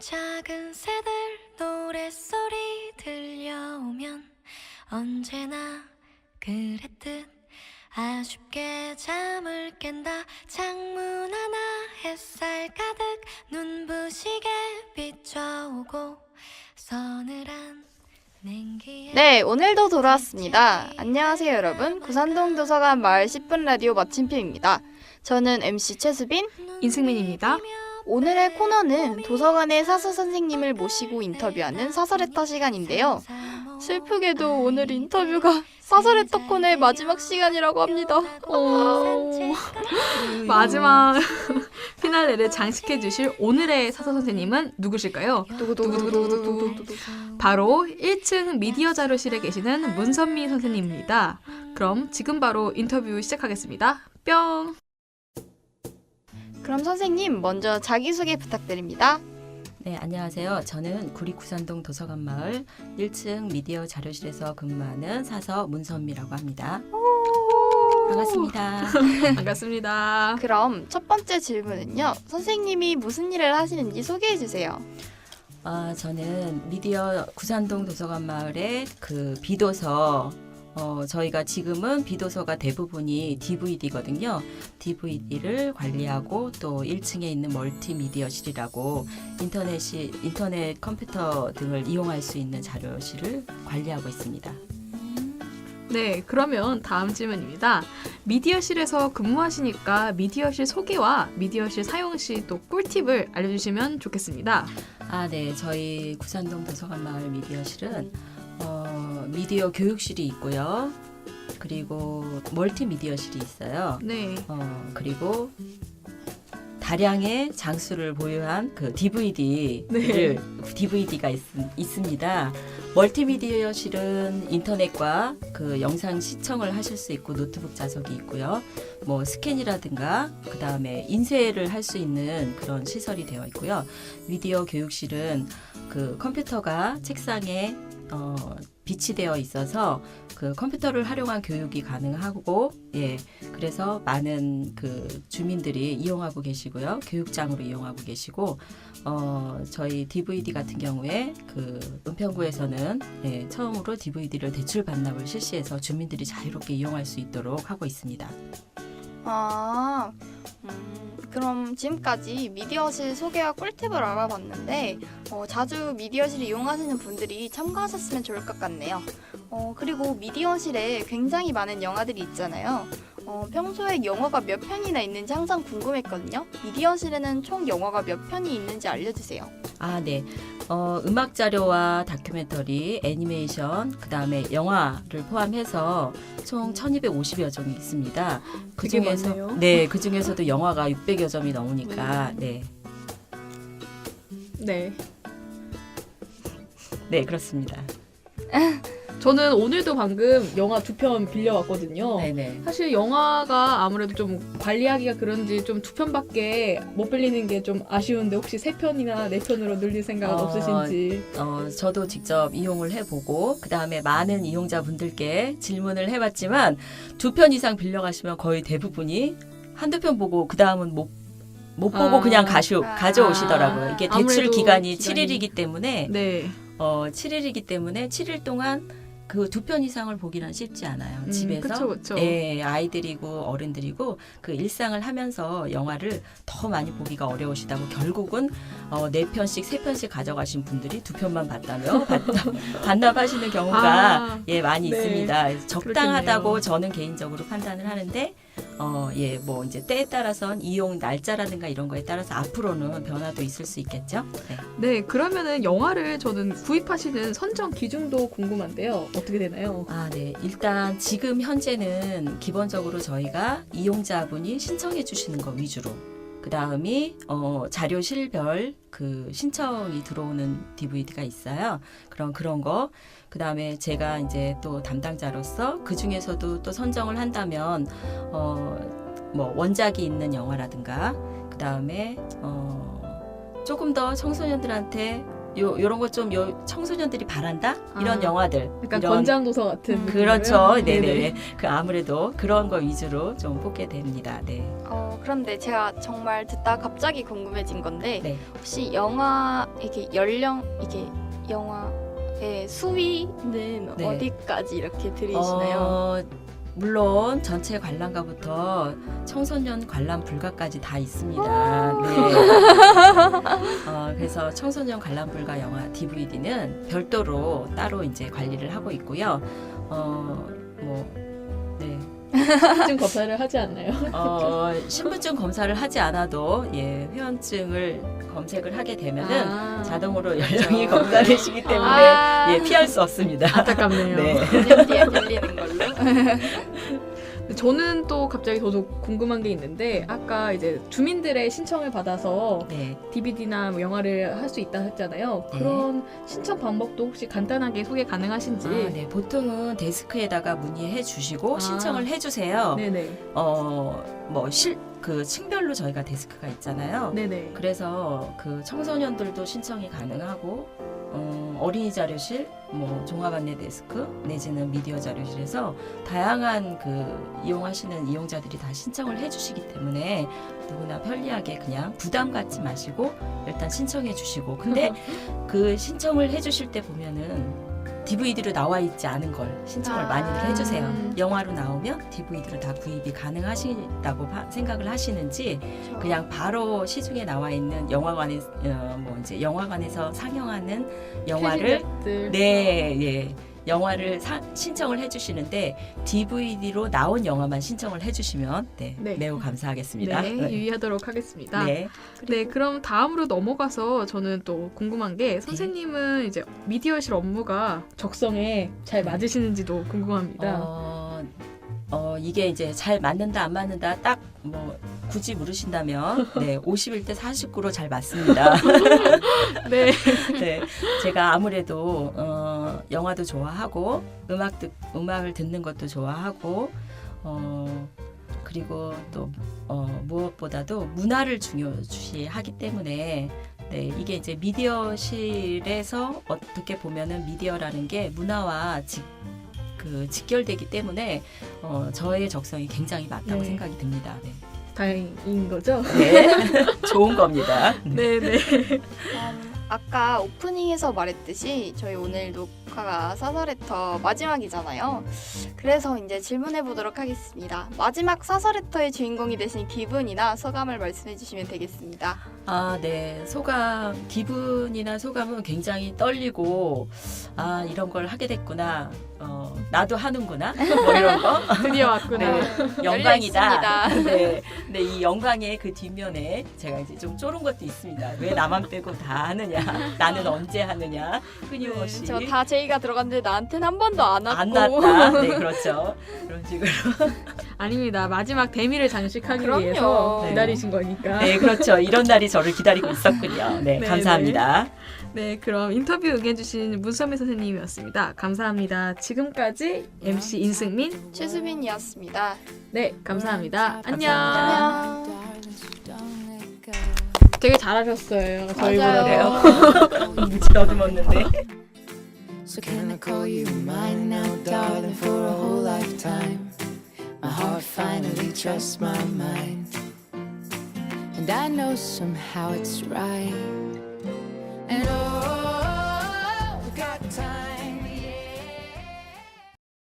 작은 새들 노랫소리 들려오면 언제나 그랬듯 아쉽게 잠을 깬다 창문 하나 햇살 가득 눈부시게 비춰오고 서늘한 냉기에 네, 오늘도 돌아왔습니다. 안녕하세요, 여러분. 구산동 도서관 마을 10분 라디오 마침표입니다. 저는 MC 최수빈. 인승민입니다. 오늘의 코너는 도서관의 사서 선생님을 모시고 인터뷰하는 사설의터 시간인데요. 슬프게도 오늘 인터뷰가 사설의터 코너의 마지막 시간이라고 합니다. 오. 마지막 피날레를 장식해 주실 오늘의 사서 선생님은 누구실까요? 바로 1층 미디어 자료실에 계시는 문선미 선생님입니다. 그럼 지금 바로 인터뷰 시작하겠습니다. 뿅. 그럼 선생님 먼저 자기소개 부탁드립니다. 네, 안녕하세요. 저는 구리구산동 도서관 마을 1층 미디어 자료실에서 근무하는 사서 문선미라고 합니다. 반갑습니다. 반갑습니다. 그럼 첫 번째 질문은요. 선생님이 무슨 일을 하시는지 소개해 주세요. 아, 저는 미디어 구산동 도서관 마을의 그 비도서 어, 저희가 지금은 비도서가 대부분이 DVD거든요. DVD를 관리하고 또 1층에 있는 멀티미디어실이라고 인터넷이 인터넷 컴퓨터 등을 이용할 수 있는 자료실을 관리하고 있습니다. 네, 그러면 다음 질문입니다. 미디어실에서 근무하시니까 미디어실 소개와 미디어실 사용 시 또 꿀팁을 알려주시면 좋겠습니다. 아, 네. 저희 구산동 도서관 마을 미디어실은 어, 미디어 교육실이 있고요. 그리고 멀티미디어실이 있어요. 네. 어, 그리고 다량의 장수를 보유한 그 DVD를 DVD가 있, 있습니다. 멀티미디어실은 인터넷과 그 영상 시청을 하실 수 있고 노트북 좌석이 있고요. 뭐 스캔이라든가 그 다음에 인쇄를 할 수 있는 그런 시설이 되어 있고요. 미디어 교육실은 그 컴퓨터가 책상에 어, 비치되어 있어서 그 컴퓨터를 활용한 교육이 가능하고 예 그래서 많은 그 주민들이 이용하고 계시고요 교육장으로 이용하고 계시고 어 저희 DVD 같은 경우에 그 은평구에서는 예, 처음으로 DVD를 대출 반납을 실시해서 주민들이 자유롭게 이용할 수 있도록 하고 있습니다. 아, 음, 그럼 지금까지 미디어실 소개와 꿀팁을 알아봤는데 어, 자주 미디어실 이용하시는 분들이 참고하셨으면 좋을 것 같네요. 어, 그리고 미디어실에 굉장히 많은 영화들이 있잖아요. 어, 평소에 영화가 몇 편이나 있는지 항상 궁금했거든요. 미디어실에는 총 영화가 몇 편이 있는지 알려주세요. 아, 네. 어, 음악 자료와 다큐멘터리, 애니메이션, 그 다음에 영화를 포함해서 총 1250여 점이 있습니다. 그 되게 중에서, 많네요. 네, 그 중에서도 영화가 600여 점이 넘으니까, 네. 네. 네, 그렇습니다. 저는 오늘도 방금 영화 두 편 빌려왔거든요. 네네. 사실 영화가 아무래도 좀 관리하기가 그런지 좀 두 편밖에 못 빌리는 게 좀 아쉬운데 혹시 세 편이나 네 편으로 늘릴 생각은 어, 없으신지? 어, 저도 직접 이용을 해보고, 그 다음에 많은 이용자분들께 질문을 해봤지만, 두 편 이상 빌려가시면 거의 대부분이 한두 편 보고, 그 다음은 못, 못 보고 아. 그냥 가시, 아. 가져오시더라고요. 이게 대출 기간이 기간이- 7일이기 때문에, 네. 어, 7일이기 때문에 7일 동안 그 두 편 이상을 보기는 쉽지 않아요. 음, 집에서. 그쵸, 그쵸. 예, 아이들이고 어른들이고 그 일상을 하면서 영화를 더 많이 보기가 어려우시다고 결국은 어, 네 편씩 세 편씩 가져가신 분들이 두 편만 봤다며 반납, 반납하시는 경우가 아, 예 많이 네. 있습니다. 적당하다고 그렇겠네요. 저는 개인적으로 판단을 하는데 어, 예, 뭐 이제 때에 따라선 이용 날짜라든가 이런 거에 따라서 앞으로는 변화도 있을 수 있겠죠. 네. 네, 그러면은 영화를 저는 구입하시는 선정 기준도 궁금한데요. 어떻게 되나요? 아, 네. 일단 지금 현재는 기본적으로 저희가 이용자분이 신청해 주시는 거 위주로. 그 다음이 어, 자료실별 그 신청이 들어오는 DVD가 있어요. 그런 그런 거. 그 다음에 제가 이제 또 담당자로서 그 중에서도 또 선정을 한다면 어, 뭐 원작이 있는 영화라든가 그 다음에 어, 조금 더 청소년들한테 요 요런 것좀요 청소년들이 바란다 이런 아, 영화들 약간 이런 권장 도서 같은 그렇죠. 느낌이고요. 네네. 그 아무래도 그런 거 위주로 좀 뽑게 됩니다. 네. 어, 그런데 제가 정말 듣다 갑자기 궁금해진 건데 네. 혹시 영화 이게 연령 이게 영화의 수위는 네. 어디까지 이렇게 들이시나요? 어, 물론 전체 관람가부터 청소년 관람 불가까지 다 있습니다. 네. 어, 그래서 청소년 관람 불가 영화 DVD는 별도로 따로 이제 관리를 하고 있고요. 어, 뭐 네. 신분증 검사를 하지 않나요? 어, 신분증 검사를 하지 않아도 예, 회원증을 검색을 하게 되면은 아, 자동으로 연령이 검사되시기 때문에 아. 예, 피할 수 없습니다. 안타깝네요. 네. 2년 뒤에 들리는 걸로. 저는 또 갑자기 저도 궁금한 게 있는데 아까 이제 주민들의 신청을 받아서 네. DVD나 뭐 영화를 할 수 있다 했잖아요. 네. 그런 신청 방법도 혹시 간단하게 소개 가능하신지? 아, 네. 보통은 데스크에다가 문의해 주시고 아. 신청을 해 주세요. 네네. 어, 뭐 실 그 층별로 저희가 데스크가 있잖아요. 네네. 그래서 그 청소년들도 신청이 가능하고 어, 어린이 자료실, 뭐 종합 안내 데스크 내지는 미디어 자료실에서 다양한 그 이용하시는 이용자들이 다 신청을 해주시기 때문에 누구나 편리하게 그냥 부담 갖지 마시고 일단 신청해 주시고 근데 그 신청을 해주실 때 보면은 DVD로 나와 있지 않은 걸 신청을 아. 많이들 해주세요. 음. 영화로 나오면 DVD로 다 구입이 가능하시다고 파- 생각을 하시는지 그냥 바로 시중에 나와 있는 영화관에 어, 뭐 이제 영화관에서 상영하는 영화를 들 네, 예. 영화를 사- 신청을 해주시는데 DVD로 나온 영화만 신청을 해주시면 네, 네. 매우 감사하겠습니다. 네, 유의하도록 하겠습니다. 네. 네, 그럼 다음으로 넘어가서 저는 또 궁금한 게 선생님은 이제 미디어실 업무가 적성에 잘 네. 맞으시는지도 궁금합니다. 어, 어, 이게 이제 잘 맞는다 안 맞는다 딱 뭐 굳이 물으신다면 네, 51대 49로 잘 맞습니다. 네. 네, 제가 아무래도 어, 영화도 좋아하고 음악 듣 음악을 듣는 것도 좋아하고 어, 그리고 또 어, 무엇보다도 문화를 중요시하기 때문에 네, 이게 이제 미디어실에서 어떻게 보면은 미디어라는 게 문화와 직, 그 직결되기 때문에 어, 저의 적성이 굉장히 맞다고 네. 생각이 듭니다. 네. 다행인 거죠? 네. 좋은 겁니다. 네, 네. 음, 아까 오프닝에서 말했듯이 저희 오늘 녹화가 사설레터 마지막이잖아요. 그래서 이제 질문해 보도록 하겠습니다. 마지막 사설레터의 주인공이 되신 기분이나 소감을 말씀해 주시면 되겠습니다. 아, 네. 소감, 기분이나 소감은 굉장히 떨리고, 아, 이런 걸 하게 됐구나. 어, 나도 하는구나. 뭐 이런 거. 드디어 왔구나. 네. 영광이다. 네. 근데 이 영광의 그 뒷면에 제가 이제 좀 쫄은 것도 있습니다. 왜 나만 빼고 다 하느냐. 나는 언제 하느냐. 끊임없이. 저다 제 의가 들어갔는데 나한테는 한 번도 안 왔고. 안 났다. 네, 그렇죠. 그런 식으로. 아닙니다. 마지막 대미를 장식하기 그럼요. 위해서 네. 기다리신 거니까. 네, 그렇죠. 이런 날이 저를 기다리고 있었군요. 네, 네, 감사합니다. 네, 그럼 인터뷰 응해주신 문선미 선생님이었습니다. 감사합니다. 지금까지 MC 인승민. 최수빈이었습니다. 네, 감사합니다. 안녕. 감사합니다. 안녕. 되게 잘하셨어요. 맞아요. 저희보다. 묻이 더듬었는데. So can I call you mine now, darling, for a whole lifetime? My heart finally trusts my mind. And I know somehow it's right. And oh,